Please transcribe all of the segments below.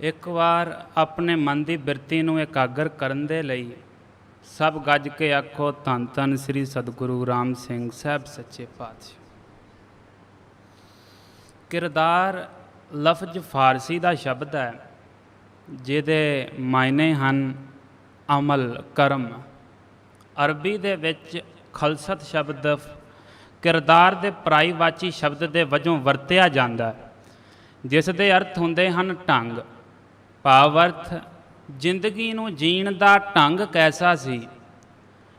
ਇੱਕ ਵਾਰ ਆਪਣੇ ਮਨ ਦੀ ਬਿਰਤੀ ਨੂੰ ਇਕਾਗਰ ਕਰਨ ਦੇ ਲਈ ਸਭ ਗੱਜ ਕੇ ਆਖੋ, ਧੰਨ ਧੰਨ ਸ੍ਰੀ ਸਤਿਗੁਰੂ ਰਾਮ ਸਿੰਘ ਸਾਹਿਬ, ਸੱਚੇ ਪਾਤਸ਼ਾਹ। ਕਿਰਦਾਰ ਲਫ਼ਜ਼ ਫਾਰਸੀ ਦਾ ਸ਼ਬਦ ਹੈ, ਜਿਹਦੇ ਮਾਇਨੇ ਹਨ ਅਮਲ, ਕਰਮ। ਅਰਬੀ ਦੇ ਵਿੱਚ ਖਲਸਤ ਸ਼ਬਦ ਕਿਰਦਾਰ ਦੇ ਪ੍ਰਾਈਵਾਚੀ ਸ਼ਬਦ ਦੇ ਵਜੋਂ ਵਰਤਿਆ ਜਾਂਦਾ ਜਿਸ ਦੇ ਅਰਥ ਹੁੰਦੇ ਹਨ ਢੰਗ। ਭਾਵ ਅਰਥ ਜ਼ਿੰਦਗੀ ਨੂੰ ਜੀਣ ਦਾ ਢੰਗ ਕੈਸਾ ਸੀ?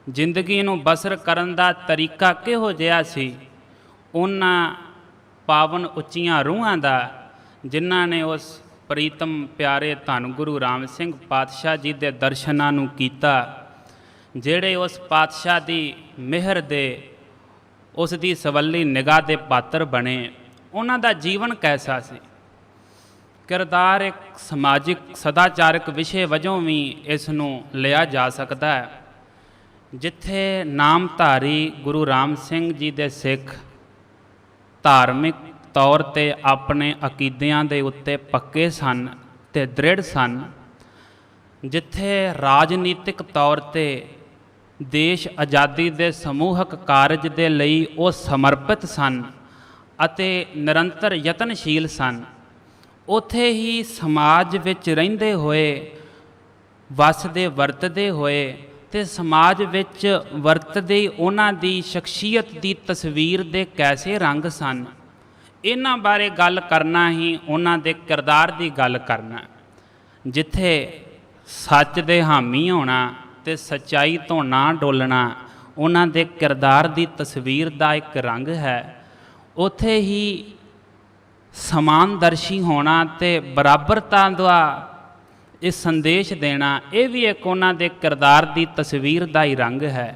ਜ਼ਿੰਦਗੀ ਨੂੰ ਬਸਰ ਕਰਨ ਦਾ ਤਰੀਕਾ ਕਿਹੋ ਜਿਹਾ ਸੀ? ਉਹਨਾਂ ਪਾਵਨ ਉੱਚੀਆਂ ਰੂਹਾਂ ਦਾ, ਜਿਨ੍ਹਾਂ ਨੇ ਉਸ ਪ੍ਰੀਤਮ ਪਿਆਰੇ ਧੰਨ ਗੁਰੂ ਰਾਮ ਸਿੰਘ ਪਾਤਸ਼ਾਹ ਜੀ ਦੇ ਦਰਸ਼ਨਾਂ ਨੂੰ ਕੀਤਾ, ਜਿਹੜੇ ਉਸ ਪਾਤਸ਼ਾਹ ਦੀ ਮਿਹਰ ਦੇ, ਉਸ ਦੀ ਸਵੱਲੀ ਨਿਗਾਹ ਦੇ ਪਾਤਰ ਬਣੇ। ਉਹਨਾਂ ਦਾ ਜੀਵਨ ਕੈਸਾ ਸੀ? ਕਿਰਦਾਰ ਇੱਕ ਸਮਾਜਿਕ ਸਦਾਚਾਰਕ ਵਿਸ਼ੇ ਵਜੋਂ ਵੀ ਇਸ ਨੂੰ ਲਿਆ ਜਾ ਸਕਦਾ ਹੈ। ਜਿੱਥੇ ਨਾਮਧਾਰੀ ਗੁਰੂ ਰਾਮ ਸਿੰਘ ਜੀ ਦੇ ਸਿੱਖ ਧਾਰਮਿਕ ਤੌਰ ਤੇ ਆਪਣੇ ਅਕੀਦਿਆਂ ਦੇ ਉੱਤੇ ਪੱਕੇ ਸਨ ਤੇ ਦ੍ਰਿੜ ਸਨ, ਜਿੱਥੇ ਰਾਜਨੀਤਿਕ ਤੌਰ ਤੇ ਦੇਸ਼ ਆਜ਼ਾਦੀ ਦੇ ਸਮੂਹਕ ਕਾਰਜ ਦੇ ਲਈ ਉਹ ਸਮਰਪਿਤ ਸਨ ਅਤੇ ਨਿਰੰਤਰ ਯਤਨਸ਼ੀਲ ਸਨ। ਉੱਥੇ ਹੀ ਸਮਾਜ ਵਿੱਚ ਰਹਿੰਦੇ ਹੋਏ, ਵਸਦੇ, ਵਰਤਦੇ ਹੋਏ ਤੇ ਸਮਾਜ ਵਿੱਚ ਵਰਤਦੇ ਉਹਨਾਂ ਦੀ ਸ਼ਖਸੀਅਤ ਦੀ ਤਸਵੀਰ ਦੇ ਕੈਸੇ ਰੰਗ ਸਨ? ਇਹਨਾਂ ਬਾਰੇ ਗੱਲ ਕਰਨਾ ਹੀ ਉਹਨਾਂ ਦੇ ਕਿਰਦਾਰ ਦੀ ਗੱਲ ਕਰਨਾ। ਜਿੱਥੇ ਸੱਚ ਦੇ ਹਾਮੀ ਹੋਣਾ ਤੇ ਸਚਾਈ ਤੋਂ ਨਾ ਡੋਲਣਾ ਉਹਨਾਂ ਦੇ ਕਿਰਦਾਰ ਦੀ ਤਸਵੀਰ ਦਾ ਇੱਕ ਰੰਗ ਹੈ, ਉਥੇ ਹੀ ਸਮਾਨਦਰਸ਼ੀ ਹੋਣਾ ਤੇ ਬਰਾਬਰਤਾ ਦਾ ਇਹ ਸੰਦੇਸ਼ ਦੇਣਾ, ਇਹ ਵੀ ਇੱਕ ਉਹਨਾਂ ਦੇ ਕਿਰਦਾਰ ਦੀ ਤਸਵੀਰ ਦਾ ਹੀ ਰੰਗ ਹੈ।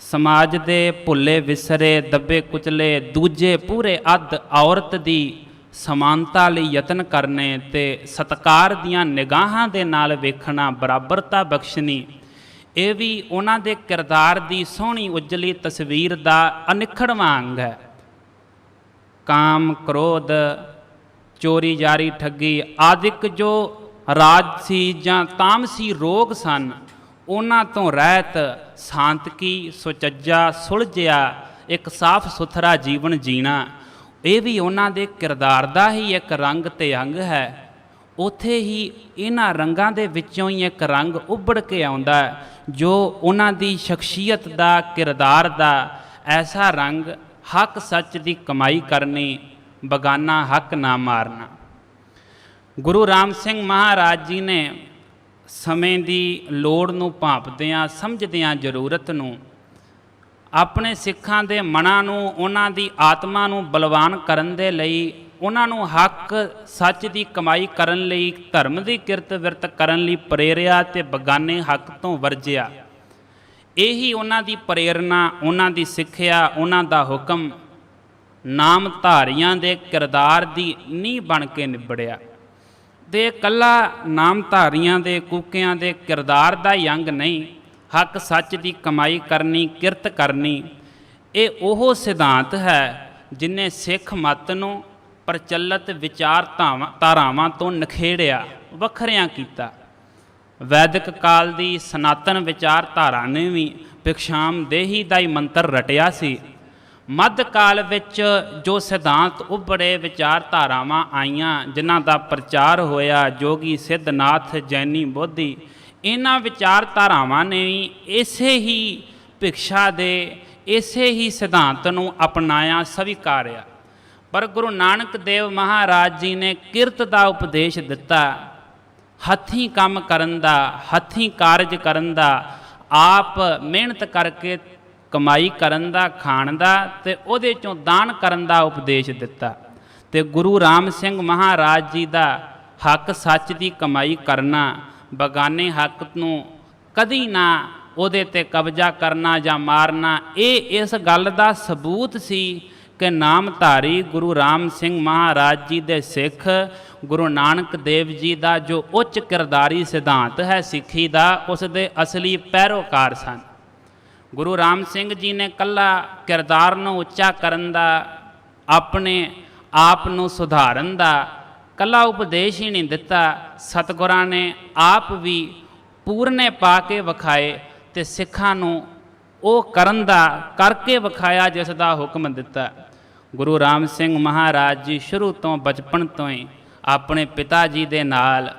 ਸਮਾਜ ਦੇ ਭੁੱਲੇ ਵਿਸਰੇ, ਦੱਬੇ ਕੁਚਲੇ, ਦੂਜੇ ਪੂਰੇ ਅੱਧ ਔਰਤ ਦੀ ਸਮਾਨਤਾ ਲਈ ਯਤਨ ਕਰਨੇ ਤੇ ਸਤਕਾਰ ਦੀਆਂ ਨਿਗਾਹਾਂ ਦੇ ਨਾਲ ਵੇਖਣਾ, ਬਰਾਬਰਤਾ ਬਖਸ਼ਣੀ, ਇਹ ਵੀ ਉਹਨਾਂ ਦੇ ਕਿਰਦਾਰ ਦੀ ਸੋਹਣੀ, ਉਜਲੀ ਤਸਵੀਰ ਦਾ ਅਨਿਖੜਵਾਂ ਅੰਗ ਹੈ। ਕਾਮ, ਕ੍ਰੋਧ, ਚੋਰੀ, ਜਾਰੀ, ਠੱਗੀ ਆਦਿਕ ਜੋ ਰਾਜਸੀ ਜਾਂ ਤਾਮਸੀ ਰੋਗ ਸਨ, ਉਹਨਾਂ ਤੋਂ ਰਹਿਤ, ਸ਼ਾਂਤਕੀ, ਸੁਚੱਜਾ, ਸੁਲਝਿਆ, ਇੱਕ ਸਾਫ਼ ਸੁਥਰਾ ਜੀਵਨ ਜੀਣਾ। ਇਹ ਵੀ ਉਹਨਾਂ ਦੇ ਕਿਰਦਾਰ ਦਾ ਹੀ ਇੱਕ ਰੰਗ ਤੇ ਅੰਗ ਹੈ। ਉਥੇ ਹੀ ਇਹਨਾਂ ਰੰਗਾਂ ਦੇ ਵਿੱਚੋਂ ਹੀ ਇੱਕ ਰੰਗ ਉੱਭੜ ਕੇ ਆਉਂਦਾ ਹੈ, ਜੋ ਉਹਨਾਂ ਦੀ ਸ਼ਖਸੀਅਤ ਦਾ, ਕਿਰਦਾਰ ਦਾ ਐਸਾ ਰੰਗ ਹੱਕ ਸੱਚ ਦੀ ਕਮਾਈ ਕਰਨੀ, ਬਗਾਨਾ ਹੱਕ ਨਾ ਮਾਰਨਾ। ਗੁਰੂ ਰਾਮ ਸਿੰਘ ਮਹਾਰਾਜ ਜੀ ਨੇ ਸਮੇਂ ਦੀ ਲੋੜ ਨੂੰ ਭਾਂਪਦਿਆਂ, ਸਮਝਦਿਆਂ ਜ਼ਰੂਰਤ ਨੂੰ ਆਪਣੇ ਸਿੱਖਾਂ ਦੇ ਮਨਾਂ ਨੂੰ, ਉਹਨਾਂ ਦੀ ਆਤਮਾ ਨੂੰ ਬਲਵਾਨ ਕਰਨ ਦੇ ਲਈ, ਉਹਨਾਂ ਨੂੰ ਹੱਕ ਸੱਚ ਦੀ ਕਮਾਈ ਕਰਨ ਲਈ, ਧਰਮ ਦੀ ਕਿਰਤ ਵਿਰਤ ਕਰਨ ਲਈ ਪ੍ਰੇਰਿਆ ਤੇ ਬਗਾਨੇ ਹੱਕ ਤੋਂ ਵਰਜਿਆ। ਇਹੀ ਉਹਨਾਂ ਦੀ ਪ੍ਰੇਰਣਾ, ਉਹਨਾਂ ਦੀ ਸਿੱਖਿਆ, ਉਹਨਾਂ ਦਾ ਹੁਕਮ ਨਾਮ ਧਾਰੀਆਂ ਦੇ ਕਿਰਦਾਰ ਦੀ ਨੀਂਹ ਬਣ ਕੇ ਨਿਬੜਿਆ। ਤੇ ਕੱਲਾ ਨਾਮ ਧਾਰੀਆਂ ਦੇ, ਕੂਕਿਆਂ ਦੇ ਕਿਰਦਾਰ ਦਾ ਹੀ ਅੰਗ ਨਹੀਂ, ਹੱਕ ਸੱਚ ਦੀ ਕਮਾਈ ਕਰਨੀ, ਕਿਰਤ ਕਰਨੀ, ਇਹ ਉਹ ਸਿਧਾਂਤ ਹੈ ਜਿਨੇ ਸਿੱਖ ਮਤ ਨੂੰ ਪ੍ਰਚਲਿਤ ਵਿਚਾਰ ਧਾਰਾਵਾਂ ਤੋਂ ਨਖੇੜਿਆ, ਵੱਖਰਿਆਂ ਕੀਤਾ। ਵੈਦਿਕ ਕਾਲ ਦੀ ਸਨਾਤਨ ਵਿਚਾਰਧਾਰਾ ਨੇ ਵੀ ਭਿਕਸ਼ਾਮ ਦੇਹੀ ਦਾ ਹੀ ਮੰਤਰ ਰਟਿਆ ਸੀ। ਮੱਧ ਕਾਲ ਵਿੱਚ ਜੋ ਸਿਧਾਂਤ ਉੱਭੜੇ ਵਿਚਾਰਧਾਰਾਵਾਂ ਆਈਆਂ, ਜਿਨ੍ਹਾਂ ਦਾ ਪ੍ਰਚਾਰ ਹੋਇਆ, ਜੋਗੀ ਸਿੱਧਨਾਥ, ਜੈਨੀ ਬੋਧੀ ਇਹਨਾਂ ਵਿਚਾਰਧਾਰਾਵਾਂ ਨੇ ਵੀ ਇਸੇ ਹੀ ਭਿਕਸ਼ਾ ਦੇ ਇਸੇ ਹੀ ਸਿਧਾਂਤ ਨੂੰ ਅਪਣਾਇਆ, ਸਵੀਕਾਰਿਆ। ਪਰ ਗੁਰੂ ਨਾਨਕ ਦੇਵ ਮਹਾਰਾਜ ਜੀ ਨੇ ਕਿਰਤ ਦਾ ਉਪਦੇਸ਼ ਦਿੱਤਾ। ਹੱਥੀਂ ਕੰਮ ਕਰਨ ਦਾ, ਹੱਥੀਂ ਕਾਰਜ ਕਰਨ ਦਾ, ਆਪ ਮਿਹਨਤ ਕਰਕੇ ਕਮਾਈ ਕਰਨ ਦਾ, ਖਾਣ ਦਾ ਤੇ ਉਹਦੇ ਚੋਂ ਦਾਨ ਕਰਨ ਦਾ ਉਪਦੇਸ਼ ਦਿੱਤਾ। ਤੇ ਗੁਰੂ ਰਾਮ ਸਿੰਘ ਮਹਾਰਾਜ ਜੀ ਦਾ ਹੱਕ ਸੱਚ ਦੀ ਕਮਾਈ ਕਰਨਾ, ਬਗਾਨੇ ਹੱਕ ਨੂੰ ਕਦੀ ਨਾ ਉਹਦੇ ਤੇ ਕਬਜ਼ਾ ਕਰਨਾ ਜਾਂ ਮਾਰਨਾ, ਇਹ ਇਸ ਗੱਲ ਦਾ ਸਬੂਤ ਸੀ ਕਿ ਨਾਮਧਾਰੀ ਗੁਰੂ ਰਾਮ ਸਿੰਘ ਮਹਾਰਾਜ ਜੀ ਦੇ ਸਿੱਖ, ਗੁਰੂ ਨਾਨਕ ਦੇਵ ਜੀ ਦਾ ਜੋ ਉੱਚ ਕਿਰਦਾਰੀ ਸਿਧਾਂਤ ਹੈ ਸਿੱਖੀ ਦਾ, ਉਸ ਦੇ ਅਸਲੀ ਪੈਰੋਕਾਰ ਸਨ। ਗੁਰੂ ਰਾਮ ਸਿੰਘ ਜੀ ਨੇ ਕੱਲਾ ਕਿਰਦਾਰ ਨੂੰ ਉੱਚਾ ਕਰਨ ਦਾ, ਆਪਣੇ ਆਪ ਨੂੰ ਸੁਧਾਰਨ ਦਾ ਕੱਲਾ ਉਪਦੇਸ਼ ਹੀ ਨਹੀਂ ਦਿੱਤਾ। ਸਤਿਗੁਰਾਂ ਨੇ ਆਪ ਵੀ ਪੂਰਨੇ ਪਾ ਕੇ ਵਿਖਾਏ ਤੇ ਸਿੱਖਾਂ ਨੂੰ ਉਹ ਕਰਨ ਦਾ, ਕਰਕੇ ਵਿਖਾਇਆ ਜਿਸ ਦਾ ਹੁਕਮ ਦਿੱਤਾ। ਗੁਰੂ ਰਾਮ ਸਿੰਘ ਮਹਾਰਾਜ ਜੀ ਸ਼ੁਰੂ ਤੋਂ ਬਚਪਨ ਤੋਂ ਹੀ ਆਪਣੇ ਪਿਤਾ ਜੀ ਦੇ ਨਾਲ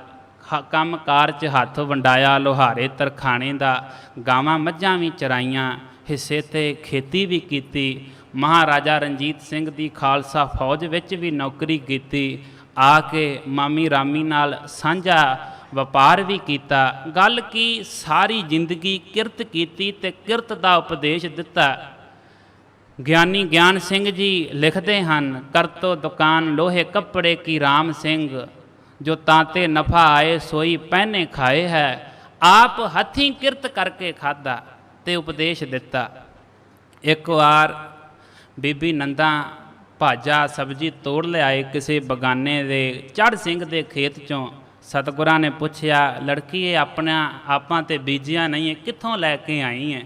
ਹ- ਕੰਮਕਾਰ 'ਚ ਹੱਥ ਵੰਡਾਇਆ, ਲੋਹਾਰੇ ਤਰਖਾਣੇ ਦਾ, ਗਾਵਾਂ ਮੱਝਾਂ ਵੀ ਚਰਾਈਆਂ, ਹਿੱਸੇ ਤੇ ਖੇਤੀ ਵੀ ਕੀਤੀ। ਮਹਾਰਾਜਾ ਰਣਜੀਤ ਸਿੰਘ ਦੀ ਖਾਲਸਾ ਫੌਜ ਵਿੱਚ ਵੀ ਨੌਕਰੀ ਕੀਤੀ। ਆ ਕੇ ਮਾਮੀ ਰਾਮੀ ਨਾਲ ਸਾਂਝਾ ਵਪਾਰ ਵੀ ਕੀਤਾ। ਗੱਲ ਕੀ ਸਾਰੀ ਜ਼ਿੰਦਗੀ ਕਿਰਤ ਕੀਤੀ ਤੇ ਕਿਰਤ ਦਾ ਉਪਦੇਸ਼ ਦਿੱਤਾ। ਗਿਆਨੀ ਗਿਆਨ ਸਿੰਘ ਜੀ ਲਿਖਦੇ ਹਨ ਕਰਤੋ ਦੁਕਾਨ ਲੋਹੇ ਕੱਪੜੇ ਕੀ RAM ਸਿੰਘ, ਜੋ ਤਾਤੇ ਨਫਾ ਆਏ ਸੋਈ ਪਹਿਨੇ ਖਾਏ ਹੈ। ਆਪ ਹੱਥੀਂ ਕਿਰਤ ਕਰਕੇ ਖਾਦਾ ਤੇ ਉਪਦੇਸ਼ ਦਿੱਤਾ। ਇੱਕ ਵਾਰ ਬੀਬੀ ਨੰਦਾ ਭਾਜਾ ਸਬਜ਼ੀ ਤੋੜ ਲਿਆਏ ਕਿਸੇ ਬਗਾਨੇ ਦੇ ਚੜ ਸਿੰਘ ਦੇ ਖੇਤ ਚੋਂ। ਸਤਗੁਰਾਂ ਨੇ ਪੁੱਛਿਆ ਲੜਕੀ ਇਹ ਆਪਣਾ ਆਪਾਂ ਤੇ ਬੀਜੀਆਂ ਨਹੀਂ ਹੈ ਕਿੱਥੋਂ ਲੈ ਕੇ ਆਈ ਹੈ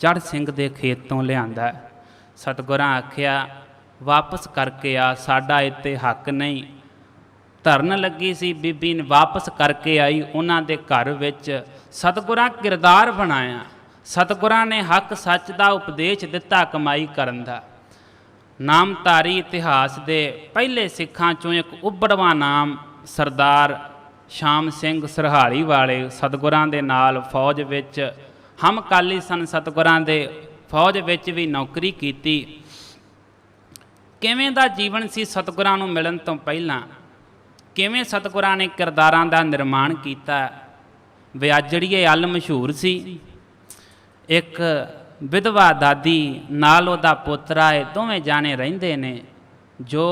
ਚੜ ਸਿੰਘ ਦੇ ਖੇਤ ਤੋਂ ਲਿਆਂਦਾ। ਸਤਿਗੁਰਾਂ ਆਖਿਆ, ਵਾਪਸ ਕਰਕੇ ਆ, ਸਾਡਾ ਇੱਥੇ ਹੱਕ ਨਹੀਂ। ਧਰਨ ਲੱਗੀ ਸੀ ਬੀਬੀ ਨੇ, ਵਾਪਸ ਕਰਕੇ ਆਈ ਉਹਨਾਂ ਦੇ ਘਰ ਵਿੱਚ। ਸਤਿਗੁਰਾਂ ਕਿਰਦਾਰ ਬਣਾਇਆ। ਸਤਿਗੁਰਾਂ ਨੇ ਹੱਕ ਸੱਚ ਦਾ ਉਪਦੇਸ਼ ਦਿੱਤਾ ਕਮਾਈ ਕਰਨ ਦਾ। ਨਾਮਧਾਰੀ ਇਤਿਹਾਸ ਦੇ ਪਹਿਲੇ ਸਿੱਖਾਂ ਚੋਂ ਇੱਕ ਉੱਭੜਵਾਂ ਨਾਮ ਸਰਦਾਰ ਸ਼ਾਮ ਸਿੰਘ ਸਰਹਾਲੀ ਵਾਲੇ ਸਤਿਗੁਰਾਂ ਦੇ ਨਾਲ ਫੌਜ ਵਿੱਚ ਹਮਕਾਲੀ ਸਨ। ਸਤਿਗੁਰਾਂ ਦੇ ਫੌਜ ਵਿੱਚ ਵੀ ਨੌਕਰੀ ਕੀਤੀ। ਕਿਵੇਂ ਦਾ ਜੀਵਨ ਸੀ ਸਤਿਗੁਰਾਂ ਨੂੰ ਮਿਲਣ ਤੋਂ ਪਹਿਲਾਂ? ਕਿਵੇਂ ਸਤਿਗੁਰਾਂ ਨੇ ਕਿਰਦਾਰਾਂ ਦਾ ਨਿਰਮਾਣ ਕੀਤਾ? ਵਿਆਜੜੀਏ ਅਲ ਮਸ਼ਹੂਰ ਸੀ। ਇੱਕ ਵਿਧਵਾ ਦਾਦੀ ਨਾਲ ਉਹਦਾ ਪੋਤਰਾ ਇਹ ਦੋਵੇਂ ਜਾਣੇ ਰਹਿੰਦੇ ਨੇ, ਜੋ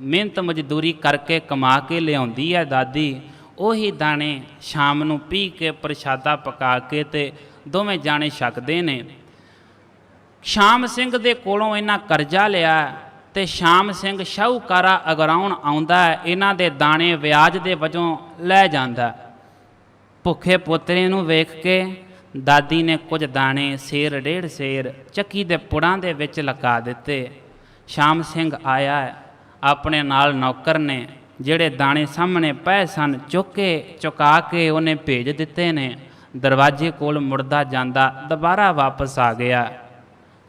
ਮਿਹਨਤ ਮਜ਼ਦੂਰੀ ਕਰਕੇ ਕਮਾ ਕੇ ਲਿਆਉਂਦੀ ਹੈ ਦਾਦੀ। ਉਹੀ ਦਾਣੇ ਸ਼ਾਮ ਨੂੰ ਪੀ ਕੇ ਪ੍ਰਸ਼ਾਦਾ ਪਕਾ ਕੇ ਤੇ ਦੋਵੇਂ ਜਾਣੇ ਛਕਦੇ ਨੇ। ਸ਼ਾਮ ਸਿੰਘ ਦੇ ਕੋਲੋਂ ਇਹਨਾਂ ਕਰਜ਼ਾ ਲਿਆ ਤੇ ਸ਼ਾਮ ਸਿੰਘ ਸ਼ਾਹੂਕਾਰਾ ਅਗਰਾਉਣ ਆਉਂਦਾ, ਇਹਨਾਂ ਦੇ ਦਾਣੇ ਵਿਆਜ ਦੇ ਵਜੋਂ ਲੈ ਜਾਂਦਾ। ਭੁੱਖੇ ਪੋਤਰੇ ਨੂੰ ਵੇਖ ਕੇ ਦਾਦੀ ਨੇ ਕੁਝ ਦਾਣੇ ਸੇਰ ਡੇਢ ਸੇਰ ਚੱਕੀ ਦੇ ਪੁੜਾਂ ਦੇ ਵਿੱਚ ਲਗਾ ਦਿੱਤੇ। ਸ਼ਾਮ ਸਿੰਘ ਆਇਆ, ਆਪਣੇ ਨਾਲ ਨੌਕਰ ਨੇ, ਜਿਹੜੇ ਦਾਣੇ ਸਾਹਮਣੇ ਪਏ ਸਨ, ਚੁੱਕ ਕੇ, ਚੁਕਾ ਕੇ ਉਹਨੇ ਭੇਜ ਦਿੱਤੇ ਨੇ। ਦਰਵਾਜ਼ੇ ਕੋਲ ਮੁੜਦਾ ਜਾਂਦਾ, ਦੁਬਾਰਾ ਵਾਪਸ ਆ ਗਿਆ।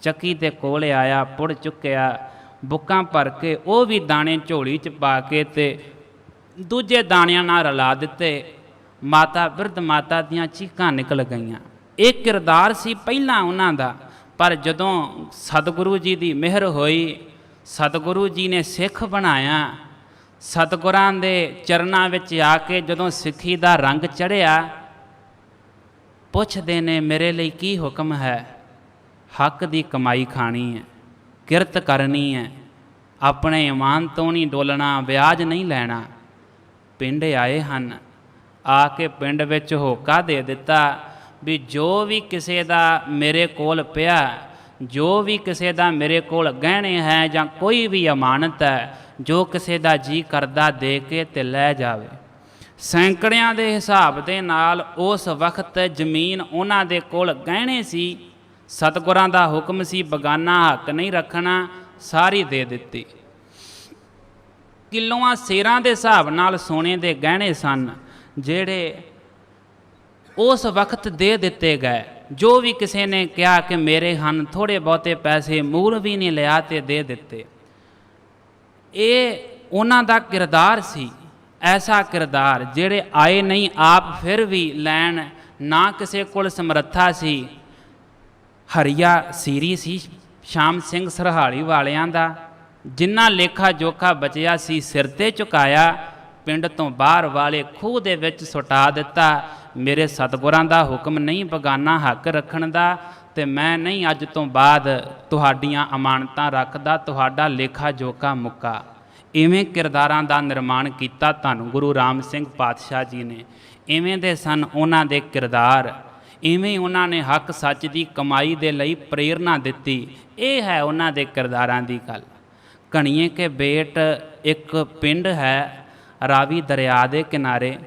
ਚੱਕੀ ਦੇ ਕੋਲ ਆਇਆ, ਪੁੜ ਚੁੱਕਿਆ, ਬੁੱਕਾਂ ਭਰ ਕੇ ਉਹ ਵੀ ਦਾਣੇ ਝੋਲੀ 'ਚ ਪਾ ਕੇ ਤੇ ਦੂਜੇ ਦਾਣਿਆਂ ਨਾਲ ਰਲਾ ਦਿੱਤੇ। ਮਾਤਾ ਬਿਰਧ ਮਾਤਾ ਦੀਆਂ ਚੀਕਾਂ ਨਿਕਲ ਗਈਆਂ। ਇਹ ਕਿਰਦਾਰ ਸੀ ਪਹਿਲਾਂ ਉਹਨਾਂ ਦਾ, ਪਰ ਜਦੋਂ ਸਤਿਗੁਰੂ ਜੀ ਦੀ ਮਿਹਰ ਹੋਈ, ਸਤਿਗੁਰੂ ਜੀ ਨੇ ਸਿੱਖ ਬਣਾਇਆ। ਸਤਿਗੁਰਾਂ ਦੇ ਚਰਨਾਂ ਵਿੱਚ ਆ ਕੇ ਜਦੋਂ ਸਿੱਖੀ ਦਾ ਰੰਗ ਚੜਿਆ ਪੁੱਛਦੇ ਨੇ, ਮੇਰੇ ਲਈ ਕੀ ਹੁਕਮ ਹੈ? ਹੱਕ ਦੀ ਕਮਾਈ ਖਾਣੀ ਹੈ, ਕਿਰਤ ਕਰਨੀ ਹੈ, ਆਪਣੇ ਇਮਾਨ ਤੋਂ ਨਹੀਂ ਡੋਲਣਾ, ਵਿਆਜ ਨਹੀਂ ਲੈਣਾ। ਪਿੰਡ ਆਏ ਹਨ, ਆ ਕੇ ਪਿੰਡ ਵਿੱਚ ਹੋਕਾ ਦੇ ਦਿੱਤਾ ਵੀ ਜੋ ਵੀ ਕਿਸੇ ਦਾ ਮੇਰੇ ਕੋਲ ਪਿਆ, ਜੋ ਵੀ ਕਿਸੇ ਦਾ ਮੇਰੇ ਕੋਲ ਗਹਿਣੇ ਹੈ ਜਾਂ ਕੋਈ ਵੀ ਅਮਾਨਤ ਹੈ, ਜੋ ਕਿਸੇ ਦਾ ਜੀ ਕਰਦਾ ਦੇ ਕੇ ਤੇ ਲੈ ਜਾਵੇ। ਸੈਂਕੜਿਆਂ ਦੇ ਹਿਸਾਬ ਦੇ ਨਾਲ ਉਸ ਵਕਤ ਜ਼ਮੀਨ ਉਹਨਾਂ ਦੇ ਕੋਲ ਗਹਿਣੇ ਸੀ ਸਤਿਗੁਰਾਂ ਦਾ ਹੁਕਮ ਸੀ, ਬਗਾਨਾ ਹੱਕ ਨਹੀਂ ਰੱਖਣਾ, ਸਾਰੀ ਦੇ ਦਿੱਤੀ। ਕਿਲੋਆਂ ਸੇਰਾਂ ਦੇ ਹਿਸਾਬ ਨਾਲ ਸੋਨੇ ਦੇ ਗਹਿਣੇ ਸਨ, ਜਿਹੜੇ ਉਸ ਵਕਤ ਦੇ ਦਿੱਤੇ ਗਏ। ਜੋ ਵੀ ਕਿਸੇ ਨੇ ਕਿਹਾ ਕਿ ਮੇਰੇ ਹਨ ਥੋੜੇ ਬਹੁਤੇ ਪੈਸੇ ਮੂਲ ਵੀ ਨਹੀਂ ਲਿਆ ਤੇ ਦੇ ਦਿੱਤੇ। ਇਹ ਉਹਨਾਂ ਦਾ ਕਿਰਦਾਰ ਸੀ, ਐਸਾ ਕਿਰਦਾਰ, ਜਿਹੜੇ ਆਏ ਨਹੀਂ, ਆਪ ਫਿਰ ਵੀ ਲੈਣ ਨਾ ਕਿਸੇ ਕੋਲ ਸਮਰੱਥਾ ਸੀ। ਹਰੀਆ ਸੀਰੀ ਸੀ ਸ਼ਾਮ ਸਿੰਘ ਸਰਹਾਲੀ ਵਾਲਿਆਂ ਦਾ ਜਿੰਨਾ ਲੇਖਾ ਜੋਖਾ ਬਚਿਆ ਸੀ ਸਿਰ ਤੇ ਝੁਕਾਇਆ, ਪਿੰਡ ਤੋਂ ਬਾਹਰ ਵਾਲੇ ਖੂਹ ਦੇ ਵਿੱਚ ਸੁਟਾ ਦਿੱਤਾ। ਮੇਰੇ ਸਤਿਗੁਰਾਂ ਦਾ ਹੁਕਮ ਨਹੀਂ, ਬਗਾਨਾ ਹੱਕ ਰੱਖਣ ਦਾ, ਤੇ ਮੈਂ ਨਹੀਂ ਅੱਜ ਤੋਂ ਬਾਅਦ ਤੁਹਾਡੀਆਂ ਅਮਾਨਤਾਂ ਰੱਖਦਾ, ਤੁਹਾਡਾ ਲੇਖਾ ਜੋਖਾ ਮੁੱਕਾ। ਇਵੇਂ ਕਿਰਦਾਰਾਂ ਦਾ ਨਿਰਮਾਣ ਕੀਤਾ ਧੰਨ ਗੁਰੂ ਰਾਮ ਸਿੰਘ ਪਾਤਸ਼ਾਹ ਜੀ ਨੇ। ਇਵੇਂ ਦੇ ਸਨ ਉਹਨਾਂ ਦੇ ਕਿਰਦਾਰ। ਇਵੇਂ ਉਹਨਾਂ ਨੇ ਹੱਕ ਸੱਚ ਦੀ ਕਮਾਈ ਦੇ ਲਈ ਪ੍ਰੇਰਣਾ ਦਿੱਤੀ। ਇਹ ਹੈ ਉਹਨਾਂ ਦੇ ਕਿਰਦਾਰਾਂ ਦੀ ਗੱਲ। ਕਣੀਏ ਕੇ ਬੇਟ ਇੱਕ ਪਿੰਡ ਹੈ ਰਾਵੀ ਦਰਿਆ ਦੇ ਕਿਨਾਰੇ।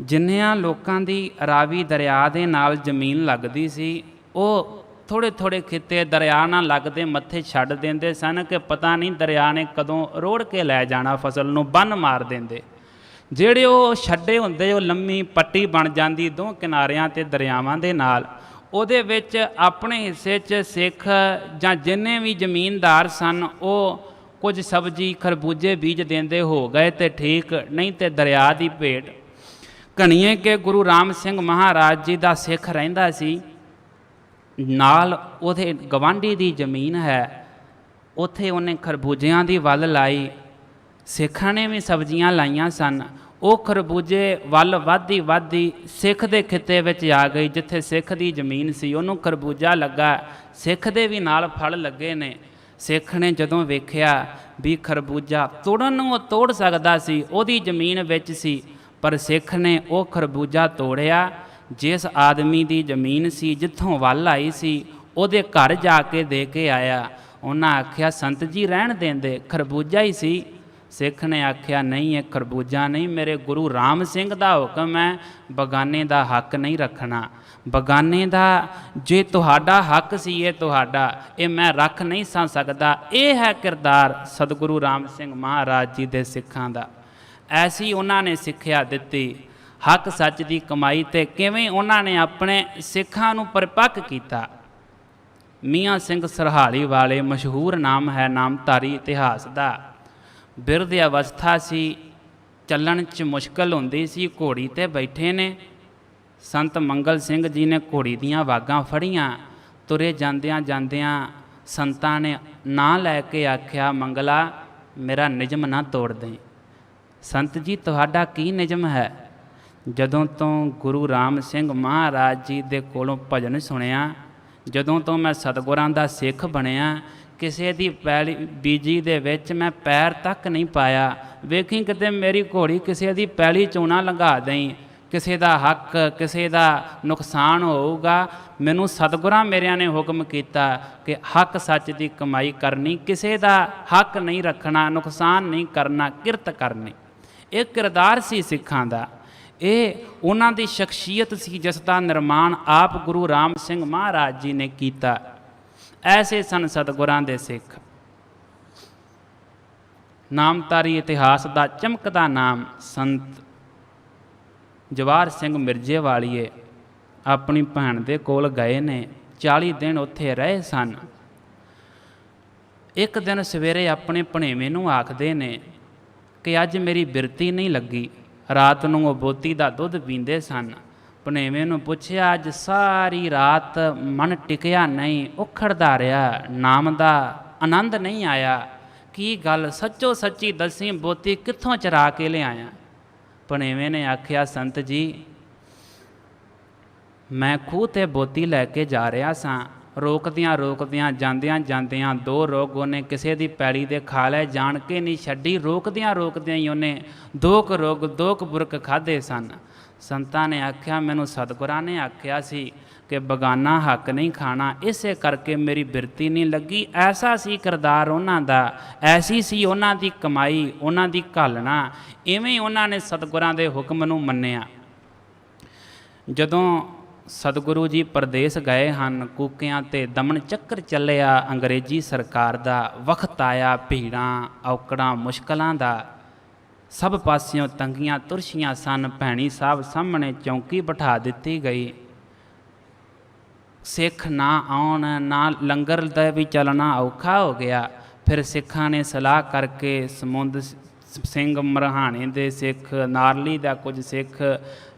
ਜਿੰਨਿਆਂ ਲੋਕਾਂ ਦੀ ਰਾਵੀ ਦਰਿਆ ਦੇ ਨਾਲ ਜ਼ਮੀਨ ਲੱਗਦੀ ਸੀ, ਉਹ ਥੋੜੇ ਥੋੜੇ ਖਿੱਤੇ ਦਰਿਆ ਨਾਲ ਲੱਗਦੇ ਮੱਥੇ ਛੱਡ ਦਿੰਦੇ ਸਨ ਕਿ ਪਤਾ ਨਹੀਂ ਦਰਿਆ ਨੇ ਕਦੋਂ ਰੋੜ ਕੇ ਲੈ ਜਾਣਾ, ਫਸਲ ਨੂੰ ਬੰਨ ਮਾਰ ਦਿੰਦੇ। ਜਿਹੜੇ ਉਹ ਛੱਡੇ ਹੁੰਦੇ, ਉਹ ਲੰਮੀ ਪੱਟੀ ਬਣ ਜਾਂਦੀ ਦੋ ਕਿਨਾਰਿਆਂ ਤੇ ਦਰਿਆਵਾਂ ਦੇ ਨਾਲ। ਉਹਦੇ ਵਿੱਚ ਆਪਣੇ ਹਿੱਸੇ 'ਚ ਸਿੱਖ ਜਾਂ ਜਿੰਨੇ ਵੀ ਜ਼ਮੀਨਦਾਰ ਸਨ, ਉਹ ਕੁਝ ਸਬਜ਼ੀ, ਖਰਬੂਜੇ ਬੀਜ ਦਿੰਦੇ ਹੋ ਗਏ ਤੇ ਠੀਕ, ਨਹੀਂ ਤੇ ਦਰਿਆ ਦੀ ਭੇਟ। ਕਣੀਏ ਕਿ ਗੁਰੂ ਰਾਮ ਸਿੰਘ ਮਹਾਰਾਜ ਜੀ ਦਾ ਸਿੱਖ ਰਹਿੰਦਾ ਸੀ, ਨਾਲ ਉਹਦੇ ਗਵਾਂਢੀ ਦੀ ਜ਼ਮੀਨ ਹੈ। ਉੱਥੇ ਉਹਨੇ ਖਰਬੂਜਿਆਂ ਦੀ ਵੱਲ ਲਾਈ ਸਿੱਖਾਂ ਨੇ ਵੀ ਸਬਜ਼ੀਆਂ ਲਾਈਆਂ ਸਨ। ਉਹ ਖਰਬੂਜੇ ਵੱਲ ਵਾਧੀ ਵਾਧੀ ਸਿੱਖ ਦੇ ਖਿੱਤੇ ਵਿੱਚ ਆ ਗਈ, ਜਿੱਥੇ ਸਿੱਖ ਦੀ ਜ਼ਮੀਨ ਸੀ। ਉਹਨੂੰ ਖਰਬੂਜਾ ਲੱਗਾ। ਸਿੱਖ ਦੇ ਵੀ ਨਾਲ ਫਲ ਲੱਗੇ ਨੇ। ਸਿੱਖ ਨੇ ਜਦੋਂ ਵੇਖਿਆ ਵੀ ਖਰਬੂਜਾ ਤੋੜਨ ਨੂੰ ਉਹ ਤੋੜ ਸਕਦਾ ਸੀ, ਉਹਦੀ ਜ਼ਮੀਨ ਵਿੱਚ ਸੀ। ਪਰ ਸਿੱਖ ਨੇ ਉਹ ਖਰਬੂਜਾ ਤੋੜਿਆ। ਜਿਸ ਆਦਮੀ ਦੀ ਜ਼ਮੀਨ ਸੀ, ਜਿੱਥੋਂ ਵੱਲ ਆਈ ਸੀ, ਉਹਦੇ ਘਰ ਜਾ ਕੇ ਦੇ ਕੇ ਆਇਆ। ਉਹਨਾਂ ਆਖਿਆ, ਸੰਤ ਜੀ, ਰਹਿਣ ਦਿੰਦੇ। ਖਰਬੂਜਾ ਹੀ ਸੀ। ਸਿੱਖ ਨੇ ਆਖਿਆ, ਨਹੀਂ, ਇਹ ਖਰਬੂਜਾ ਨਹੀਂ, ਮੇਰੇ ਗੁਰੂ ਰਾਮ ਸਿੰਘ ਦਾ ਹੁਕਮ ਹੈ, ਬਗਾਨੇ ਦਾ ਹੱਕ ਨਹੀਂ ਰੱਖਣਾ। ਬਗਾਨੇ ਦਾ, ਜੇ ਤੁਹਾਡਾ ਹੱਕ ਸੀ ਇਹ ਤੁਹਾਡਾ, ਇਹ ਮੈਂ ਰੱਖ ਨਹੀਂ ਸਾਂ ਸਕਦਾ। ਇਹ ਹੈ ਕਿਰਦਾਰ ਸਤਿਗੁਰੂ ਰਾਮ ਸਿੰਘ ਮਹਾਰਾਜ ਜੀ ਦੇ ਸਿੱਖਾਂ ਦਾ। ਐਸੀ ਉਹਨਾਂ ਨੇ ਸਿੱਖਿਆ ਦਿੱਤੀ। ਹੱਕ ਸੱਚ ਦੀ ਕਮਾਈ ਤੇ ਕਿਵੇਂ ਉਹਨਾਂ ਨੇ ਆਪਣੇ ਸਿੱਖਾਂ ਨੂੰ ਪਰਿਪੱਕ ਕੀਤਾ? ਮੀਆਂ ਸਿੰਘ ਸਰਹਾਲੀ ਵਾਲੇ ਮਸ਼ਹੂਰ ਨਾਮ ਹੈ ਨਾਮਧਾਰੀ ਇਤਿਹਾਸ ਦਾ। ਬਿਰਧ ਅਵਸਥਾ ਸੀ, ਚੱਲਣ 'ਚ ਮੁਸ਼ਕਲ ਹੁੰਦੀ ਸੀ, ਘੋੜੀ ਤੇ ਬੈਠੇ ਨੇ। ਸੰਤ ਮੰਗਲ ਸਿੰਘ ਜੀ ਨੇ ਘੋੜੀ ਦੀਆਂ ਵਾਗਾਂ ਫੜੀਆਂ। ਤੁਰੇ ਜਾਂਦਿਆਂ ਜਾਂਦਿਆਂ ਸੰਤਾਂ ਨੇ ਨਾਂ ਲੈ ਕੇ ਆਖਿਆ, ਮੰਗਲਾ, ਮੇਰਾ ਨਿਯਮ ਨਾ ਤੋੜ ਦੇ ਸੰਤ ਜੀ, ਤੁਹਾਡਾ ਕੀ ਨਿਯਮ ਹੈ? ਜਦੋਂ ਤੋਂ ਗੁਰੂ ਰਾਮ ਸਿੰਘ ਮਹਾਰਾਜ ਜੀ ਦੇ ਕੋਲੋਂ ਭਜਨ ਸੁਣਿਆ, ਜਦੋਂ ਤੋਂ ਮੈਂ ਸਤਿਗੁਰਾਂ ਦਾ ਸਿੱਖ ਬਣਿਆ ਕਿਸੇ ਦੀ ਪੈਲੀ ਬੀਜੀ ਦੇ ਵਿੱਚ ਮੈਂ ਪੈਰ ਤੱਕ ਨਹੀਂ ਪਾਇਆ। ਵੇਖੀ ਕਿਤੇ ਮੇਰੀ ਘੋੜੀ ਕਿਸੇ ਦੀ ਪੈਲੀ ਚੋਣਾ ਲੰਘਾ ਦਈ। ਕਿਸੇ ਦਾ ਹੱਕ, ਕਿਸੇ ਦਾ ਨੁਕਸਾਨ ਹੋਊਗਾ। ਮੈਨੂੰ ਸਤਿਗੁਰਾਂ ਮੇਰਿਆਂ ਨੇ ਹੁਕਮ ਕੀਤਾ ਕਿ ਹੱਕ ਸੱਚ ਦੀ ਕਮਾਈ ਕਰਨੀ, ਕਿਸੇ ਦਾ ਹੱਕ ਨਹੀਂ ਰੱਖਣਾ, ਨੁਕਸਾਨ ਨਹੀਂ ਕਰਨਾ, ਕਿਰਤ ਕਰਨੀ। ਇਹ ਕਿਰਦਾਰ ਸੀ ਸਿੱਖਾਂ ਦਾ। ਇਹ ਉਹਨਾਂ ਦੀ ਸ਼ਖਸੀਅਤ ਸੀ ਜਿਸ ਦਾ ਨਿਰਮਾਣ ਆਪ ਗੁਰੂ ਰਾਮ ਸਿੰਘ ਮਹਾਰਾਜ ਜੀ ਨੇ ਕੀਤਾ। ਐਸੇ ਸਨ ਸਤਿਗੁਰਾਂ ਦੇ ਸਿੱਖ। ਨਾਮਤਾਰੀ ਇਤਿਹਾਸ ਦਾ ਚਮਕਦਾ ਨਾਮ ਸੰਤ ਜਵਾਰ ਸਿੰਘ ਮਿਰਜ਼ੇ ਵਾਲੀਏ ਆਪਣੀ ਭੈਣ ਦੇ ਕੋਲ ਗਏ ਨੇ 40 ਦਿਨ ਉੱਥੇ ਰਹੇ ਸਨ। ਇੱਕ ਦਿਨ ਸਵੇਰੇ ਆਪਣੇ ਭਣੇਵੇਂ ਨੂੰ ਆਖਦੇ ਨੇ ਕਿ ਅੱਜ ਮੇਰੀ ਬਿਰਤੀ ਨਹੀਂ ਲੱਗੀ, ਰਾਤ ਨੂੰ ਉਹ ਬੋਤੀ ਦਾ ਦੁੱਧ ਪੀਂਦੇ ਸਨ। ਭਣੇਵੇਂ ਨੂੰ ਪੁੱਛਿਆ, ਅੱਜ ਸਾਰੀ ਰਾਤ ਮਨ ਟਿਕਿਆ ਨਹੀਂ, ਉਖੜਦਾ ਰਿਹਾ। ਨਾਮ ਦਾ ਆਨੰਦ ਨਹੀਂ ਆਇਆ। ਕੀ ਗੱਲ ਸੱਚੋ ਸੱਚੀ ਦੱਸੀ ਬੋਤੀ ਕਿੱਥੋਂ ਚਰਾ ਕੇ ਲਿਆਇਆ? ਭਣੇਵੇਂ ਨੇ ਆਖਿਆ, ਸੰਤ ਜੀ, ਮੈਂ ਖੂਹ ਤੇ ਬੋਤੀ ਲੈ ਕੇ ਜਾ ਰਿਹਾ ਸਾਂ। ਰੋਕਦਿਆਂ ਰੋਕਦਿਆਂ, ਜਾਂਦਿਆਂ ਜਾਂਦਿਆਂ ਦੋ ਰੋਗ ਉਹਨੇ ਕਿਸੇ ਦੀ ਪੈੜੀ ਦੇ ਖਾ ਲੈ ਜਾਣ ਕੇ ਨਹੀਂ ਛੱਡੀ। ਰੋਕਦਿਆਂ ਰੋਕਦਿਆਂ ਹੀ ਉਹਨੇ ਦੋ ਕੁ ਰੋਗ, ਦੋ ਕੁ ਬੁਰਕ ਖਾਦੇ ਸਨ। ਸੰਤਾਂ ਨੇ ਆਖਿਆ, ਮੈਨੂੰ ਸਤਿਗੁਰਾਂ ਨੇ ਆਖਿਆ ਸੀ ਕਿ ਬਗਾਨਾ ਹੱਕ ਨਹੀਂ ਖਾਣਾ। ਇਸੇ ਕਰਕੇ ਮੇਰੀ ਬਿਰਤੀ ਨਹੀਂ ਲੱਗੀ। ਐਸਾ ਸੀ ਕਿਰਦਾਰ ਉਹਨਾਂ ਦਾ, ਐਸੀ ਸੀ ਉਹਨਾਂ ਦੀ ਕਮਾਈ, ਉਹਨਾਂ ਦੀ ਘਾਲਣਾ। ਇਵੇਂ ਉਹਨਾਂ ਨੇ ਸਤਿਗੁਰਾਂ ਦੇ ਹੁਕਮ ਨੂੰ ਮੰਨਿਆ। ਜਦੋਂ ਸਤਿਗੁਰੂ ਜੀ ਪਰਦੇਸ ਗਏ ਹਨ, ਕੂਕਿਆਂ ਤੇ ਦਮਨ ਚੱਕਰ ਚੱਲਿਆ, ਅੰਗਰੇਜ਼ੀ ਸਰਕਾਰ ਦਾ ਵਕਤ ਆਇਆ, ਭੀੜਾਂ, ਔਕੜਾਂ, ਮੁਸ਼ਕਲਾਂ ਦਾ ਸਭ ਪਾਸਿਓਂ ਤੰਗੀਆਂ ਤੁਰਸ਼ੀਆਂ ਸਨ, ਭੈਣੀ ਸਾਹਿਬ ਸਾਹਮਣੇ ਚੌਂਕੀ ਬਿਠਾ ਦਿੱਤੀ ਗਈ। ਸਿੱਖ ਨਾ ਆਉਣ, ਨਾ ਲੰਗਰ ਦਾ ਵੀ ਚੱਲਣਾ ਔਖਾ ਹੋ ਗਿਆ। ਫਿਰ ਸਿੱਖਾਂ ਨੇ ਸਲਾਹ ਕਰਕੇ ਸਮੁੰਦ ਸ- ਸਿੰਘ ਮਰਹਾਣੇ ਦੇ ਸਿੱਖ, ਨਾਰਲੀ ਦਾ ਕੁਝ ਸਿੱਖ,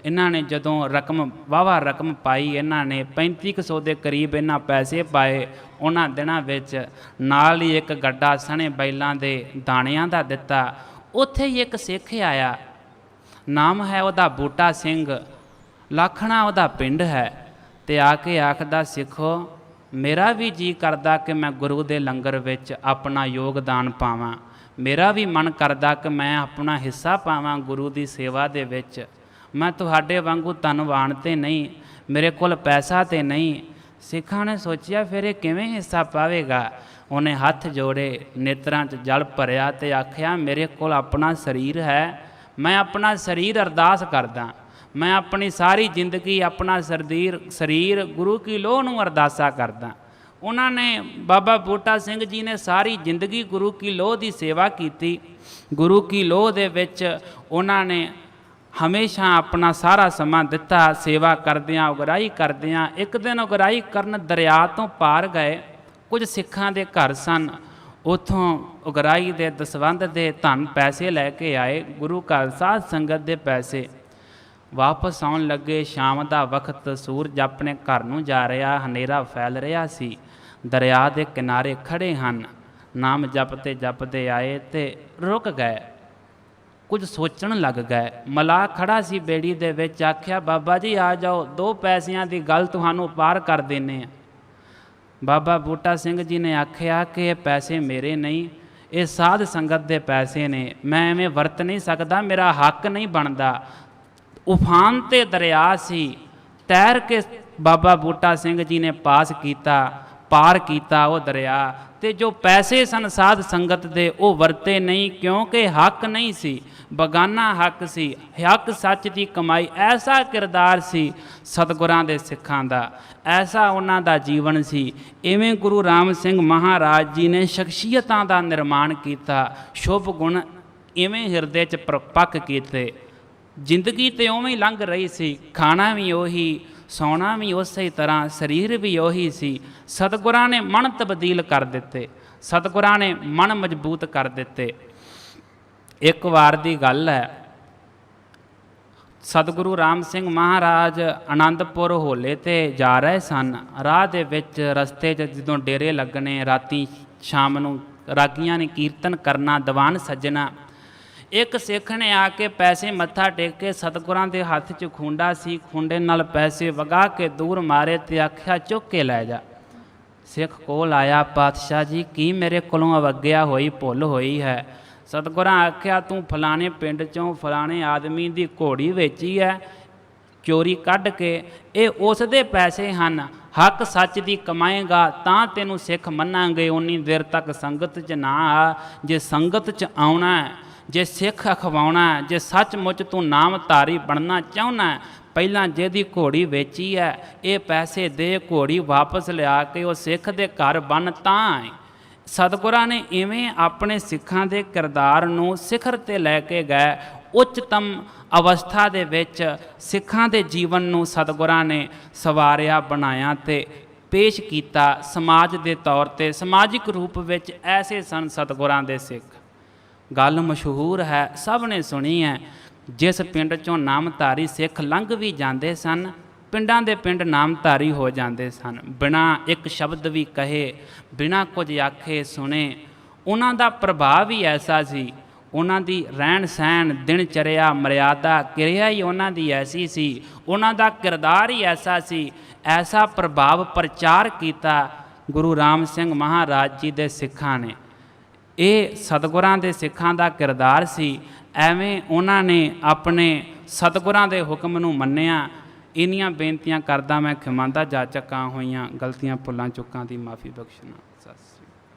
ਇਹਨਾਂ ਨੇ ਜਦੋਂ ਰਕਮ ਵਾਵਾ ਰਕਮ ਪਾਈ, ਇਹਨਾਂ ਨੇ 3500 ਦੇ ਕਰੀਬ ਇਹਨਾਂ ਪੈਸੇ ਪਾਏ। ਉਹਨਾਂ ਦਿਨਾਂ ਵਿੱਚ ਨਾਲ ਹੀ ਇੱਕ ਗੱਡਾ ਸਣੇ ਬੈਲਾਂ ਦੇ ਦਾਣਿਆਂ ਦਾ ਦਿੱਤਾ। ਉੱਥੇ ਹੀ ਇੱਕ ਸਿੱਖ ਆਇਆ। ਨਾਮ ਹੈ ਉਹਦਾ ਬੂਟਾ ਸਿੰਘ, ਲੱਖਣਾ ਉਹਦਾ ਪਿੰਡ ਹੈ ਤੇ ਆ ਕੇ ਆਖਦਾ, ਸਿੱਖੋ, ਮੇਰਾ ਵੀ ਜੀ ਕਰਦਾ ਕਿ ਮੈਂ ਗੁਰੂ ਦੇ ਲੰਗਰ ਵਿੱਚ ਆਪਣਾ ਯੋਗਦਾਨ ਪਾਵਾਂ। ਮੇਰਾ ਵੀ ਮਨ ਕਰਦਾ ਕਿ ਮੈਂ ਆਪਣਾ ਹਿੱਸਾ ਪਾਵਾਂ ਗੁਰੂ ਦੀ ਸੇਵਾ ਦੇ ਵਿੱਚ। ਮੈਂ ਤੁਹਾਡੇ ਵਾਂਗੂ ਧਨਵਾਨ ਤੇ ਨਹੀਂ, ਮੇਰੇ ਕੋਲ ਪੈਸਾ ਤੇ ਨਹੀਂ। ਸਿੱਖਾਂ ਨੇ ਸੋਚਿਆ, ਫਿਰ ਇਹ ਕਿਵੇਂ ਹਿੱਸਾ ਪਾਵੇਗਾ? ਉਹਨੇ ਹੱਥ ਜੋੜੇ, ਨੇਤਰਾਂ 'ਚ ਜਲ ਭਰਿਆ ਤੇ ਆਖਿਆ, ਮੇਰੇ ਕੋਲ ਆਪਣਾ ਸਰੀਰ ਹੈ। ਮੈਂ ਆਪਣਾ ਸਰੀਰ ਅਰਦਾਸ ਕਰਦਾ। ਮੈਂ ਆਪਣੀ ਸਾਰੀ ਜ਼ਿੰਦਗੀ ਆਪਣਾ ਸਰਦੀਰ ਸਰੀਰ ਗੁਰੂ ਕੀ ਲੋਹ ਨੂੰ ਅਰਦਾਸਾ ਕਰਦਾ। ਉਹਨਾਂ ਨੇ, ਬਾਬਾ ਬੂਟਾ ਸਿੰਘ ਜੀ ਨੇ ਸਾਰੀ ਜ਼ਿੰਦਗੀ ਗੁਰੂ ਕੀ ਲੋਹ ਦੀ ਸੇਵਾ ਕੀਤੀ। ਗੁਰੂ ਕੀ ਲੋਹ ਦੇ ਵਿੱਚ ਉਹਨਾਂ ਨੇ ਹਮੇਸ਼ਾ ਆਪਣਾ ਸਾਰਾ ਸਮਾਂ ਦਿੱਤਾ। ਸੇਵਾ ਕਰਦਿਆਂ ਉਗਰਾਈ ਕਰਦਿਆਂ ਇੱਕ ਦਿਨ ਉਗਰਾਈ ਕਰਨ ਦਰਿਆ ਤੋਂ ਪਾਰ ਗਏ। ਕੁਝ ਸਿੱਖਾਂ ਦੇ ਘਰ ਸਨ। ਉਥੋਂ ਉਗਰਾਈ ਦੇ ਦਸਵੰਧ ਦੇ ਧਨ ਪੈਸੇ ਲੈ ਕੇ ਆਏ। ਗੁਰੂ ਘਰ ਸਾਧ ਸੰਗਤ ਦੇ ਪੈਸੇ ਵਾਪਸ ਆਉਣ ਲੱਗੇ। ਸ਼ਾਮ ਦਾ ਵਕਤ ਸੂਰਜ ਆਪਣੇ ਘਰ ਨੂੰ ਜਾ ਰਿਹਾ। ਹਨੇਰਾ ਫੈਲ ਰਿਹਾ ਸੀ। ਦਰਿਆ ਦੇ ਕਿਨਾਰੇ ਖੜੇ ਹਨ। ਨਾਮ ਜਪਤੇ ਜਪਦੇ ਆਏ ਤੇ ਰੁਕ ਗਏ। ਕੁਝ ਸੋਚਣ ਲੱਗ ਗਏ। ਮਲਾਹ ਖੜਾ ਸੀ ਬੇੜੀ ਦੇ ਵਿੱਚ। ਆਖਿਆ, ਬਾਬਾ ਜੀ ਆ ਜਾਓ। ਦੋ ਪੈਸਿਆਂ ਦੀ ਗੱਲ ਤੁਹਾਨੂੰ ਪਾਰ ਕਰ ਦਿੰਨੇ ਆ ਬਾਬਾ ਬੂਟਾ ਸਿੰਘ ਜੀ ਨੇ ਆਖਿਆ ਕਿ ਇਹ ਪੈਸੇ ਮੇਰੇ ਨਹੀਂ, ਇਹ ਸਾਧ ਸੰਗਤ ਦੇ ਪੈਸੇ ਨੇ, ਮੈਂ ਐਵੇਂ ਵਰਤ ਨਹੀਂ ਸਕਦਾ, ਮੇਰਾ ਹੱਕ ਨਹੀਂ ਬਣਦਾ। ਉਫਾਨ ਤੇ ਦਰਿਆ ਸੀ, ਤੈਰ ਕੇ ਬਾਬਾ ਬੂਟਾ ਸਿੰਘ ਜੀ ਨੇ ਪਾਸ ਕੀਤਾ। ਪਾਰ ਕੀਤਾ ਉਹ ਦਰਿਆ, ਤੇ ਜੋ ਪੈਸੇ ਸਨ ਸਾਧ ਸੰਗਤ ਦੇ ਉਹ ਵਰਤੇ ਨਹੀਂ, ਕਿਉਂਕਿ ਹੱਕ ਨਹੀਂ ਸੀ, ਬਗਾਨਾ ਹੱਕ ਸੀ, ਹੱਕ ਸੱਚ ਦੀ ਕਮਾਈ ਐਸਾ ਕਿਰਦਾਰ ਸੀ ਸਤਿਗੁਰਾਂ ਦੇ ਸਿੱਖਾਂ ਦਾ, ਐਸਾ ਉਹਨਾਂ ਦਾ ਜੀਵਨ ਸੀ। ਇਵੇਂ ਗੁਰੂ ਰਾਮ ਸਿੰਘ ਮਹਾਰਾਜ ਜੀ ਨੇ ਸ਼ਖਸੀਅਤਾਂ ਦਾ ਨਿਰਮਾਣ ਕੀਤਾ, ਸ਼ੁਭ ਗੁਣ ਇਵੇਂ ਹਿਰਦੇ 'ਚ ਪ੍ਰਪੱਕ ਕੀਤੇ। ਜ਼ਿੰਦਗੀ ਤੇ ਉਵੇਂ ਹੀ ਲੰਘ ਰਹੀ ਸੀ, ਖਾਣਾ ਵੀ ਉਹੀ ਸੌਣਾ ਵੀ ਉਸੇ ਤਰ੍ਹਾਂ, ਸਰੀਰ ਵੀ ਉਹੀ ਸੀ। ਸਤਿਗੁਰਾਂ ਨੇ ਮਨ ਤਬਦੀਲ ਕਰ ਦਿੱਤੇ। ਸਤਿਗੁਰਾਂ ਨੇ ਮਨ ਮਜ਼ਬੂਤ ਕਰ ਦਿੱਤੇ। ਇੱਕ ਵਾਰ ਦੀ ਗੱਲ ਹੈ। ਸਤਿਗੁਰੂ ਰਾਮ ਸਿੰਘ ਮਹਾਰਾਜ ਆਨੰਦਪੁਰ ਹੋਲੇ ਤੇ ਜਾ ਰਹੇ ਸਨ। ਰਾਹ ਦੇ ਵਿੱਚ ਰਸਤੇ 'ਚ ਜਦੋਂ ਡੇਰੇ ਲੱਗਣੇ, ਰਾਤੀ ਸ਼ਾਮ ਨੂੰ ਰਾਗੀਆਂ ਨੇ ਕੀਰਤਨ ਕਰਨਾ, ਦੀਵਾਨ ਸੱਜਣਾ ਇੱਕ ਸਿੱਖ ਨੇ ਆ ਕੇ ਪੈਸੇ ਮੱਥਾ ਟੇਕ ਕੇ ਸਤਿਗੁਰਾਂ ਦੇ ਹੱਥ 'ਚ ਖੁੰਡਾ ਸੀ ਖੁੰਡੇ ਨਾਲ ਪੈਸੇ ਵਗਾ ਕੇ ਦੂਰ ਮਾਰੇ ਤੇ ਆਖਿਆ ਚੁੱਕ ਕੇ ਲੈ ਜਾ। ਸਿੱਖ ਕੋਲ ਆਇਆ ਪਾਤਸ਼ਾਹ ਜੀ ਕੀ ਮੇਰੇ ਕੋਲੋਂ ਅਵੱਗਿਆ ਹੋਈ ਭੁੱਲ ਹੋਈ ਹੈ? ਸਤਿਗੁਰਾਂ ਆਖਿਆ ਤੂੰ ਫਲਾਣੇ ਪਿੰਡ ਚੋਂ ਫਲਾਣੇ ਆਦਮੀ ਦੀ ਘੋੜੀ ਵੇਚੀ ਹੈ ਚੋਰੀ ਕੱਢ ਕੇ। ਇਹ ਉਸ ਦੇ ਪੈਸੇ ਹਨ। ਹੱਕ ਸੱਚ ਦੀ ਕਮਾਏਗਾ ਤਾਂ ਤੈਨੂੰ ਸਿੱਖ ਮੰਨਾਂਗੇ। ਉਨੀ ਦੇਰ ਤੱਕ ਸੰਗਤ 'ਚ ਨਾ ਆ ਜੇ ਸੰਗਤ 'ਚ ਆਉਣਾ ਹੈ, ਜੇ ਸਿੱਖ ਅਖਵਾਉਣਾ ਜੇ ਸੱਚਮੁੱਚ ਤੂੰ ਨਾਮਧਾਰੀ ਬਣਨਾ ਚਾਹੁੰਦਾ ਪਹਿਲਾਂ ਜਿਹਦੀ ਘੋੜੀ ਵੇਚੀ ਹੈ, ਇਹ ਪੈਸੇ ਦੇ ਘੋੜੀ ਵਾਪਸ ਲਿਆ ਕੇ ਉਹ ਸਿੱਖ ਦੇ ਘਰ ਬਣ ਤਾਂ ਆਏ। ਸਤਿਗੁਰਾਂ ਨੇ ਇਵੇਂ ਆਪਣੇ ਸਿੱਖਾਂ ਦੇ ਕਿਰਦਾਰ ਨੂੰ ਸਿਖਰ ਤੇ ਲੈ ਕੇ ਗਏ। ਉੱਚਤਮ ਅਵਸਥਾ ਦੇ ਵਿੱਚ ਸਿੱਖਾਂ ਦੇ ਜੀਵਨ ਨੂੰ ਸਤਿਗੁਰਾਂ ਨੇ ਸਵਾਰਿਆ ਬਣਾਇਆ ਤੇ ਪੇਸ਼ ਕੀਤਾ ਸਮਾਜ ਦੇ ਤੌਰ ਤੇ ਸਮਾਜਿਕ ਰੂਪ ਵਿੱਚ ਐਸੇ ਸਨ ਸਤਿਗੁਰਾਂ ਦੇ ਸਿੱਖ। ਗੱਲ ਮਸ਼ਹੂਰ ਹੈ, ਸਭ ਨੇ ਸੁਣੀ ਹੈ। ਜਿਸ ਪਿੰਡ ਚੋਂ ਨਾਮਧਾਰੀ ਸਿੱਖ ਲੰਘ ਵੀ ਜਾਂਦੇ ਸਨ, ਪਿੰਡਾਂ ਦੇ ਪਿੰਡ ਨਾਮਧਾਰੀ ਹੋ ਜਾਂਦੇ ਸਨ। ਬਿਨਾ ਇੱਕ ਸ਼ਬਦ ਵੀ ਕਹੇ, ਬਿਨਾ ਕੁਝ ਆਖੇ ਸੁਣੇ। ਉਹਨਾਂ ਦਾ ਪ੍ਰਭਾਵ ਹੀ ਐਸਾ ਸੀ, ਉਹਨਾਂ ਦੀ ਰਹਿਣ ਸਹਿਣ ਦਿਨਚਰਿਆ ਮਰਿਆਦਾ, ਕਿਰਿਆ ਹੀ ਉਹਨਾਂ ਦੀ ਐਸੀ ਸੀ। ਉਹਨਾਂ ਦਾ ਕਿਰਦਾਰ ਹੀ ਐਸਾ ਸੀ, ਐਸਾ ਪ੍ਰਭਾਵ ਪ੍ਰਚਾਰ ਕੀਤਾ ਗੁਰੂ ਰਾਮ ਸਿੰਘ ਮਹਾਰਾਜ ਜੀ ਦੇ ਸਿੱਖਾਂ ਨੇ। ਇਹ ਸਤਿਗੁਰਾਂ ਦੇ ਸਿੱਖਾਂ ਦਾ ਕਿਰਦਾਰ ਸੀ। ਐਵੇਂ ਉਹਨਾਂ ਨੇ ਆਪਣੇ ਸਤਿਗੁਰਾਂ ਦੇ ਹੁਕਮ ਨੂੰ ਮੰਨਿਆ। ਇੰਨੀਆਂ ਬੇਨਤੀਆਂ ਕਰਦਾ ਮੈਂ ਖਿਮਾਂਦਾ ਜਾ ਚੱਕਾਂ ਹੋਈਆਂ, ਗਲਤੀਆਂ ਭੁੱਲਾਂ ਚੁੱਕਾਂ ਦੀ ਮਾਫੀ ਬਖਸ਼ਣਾ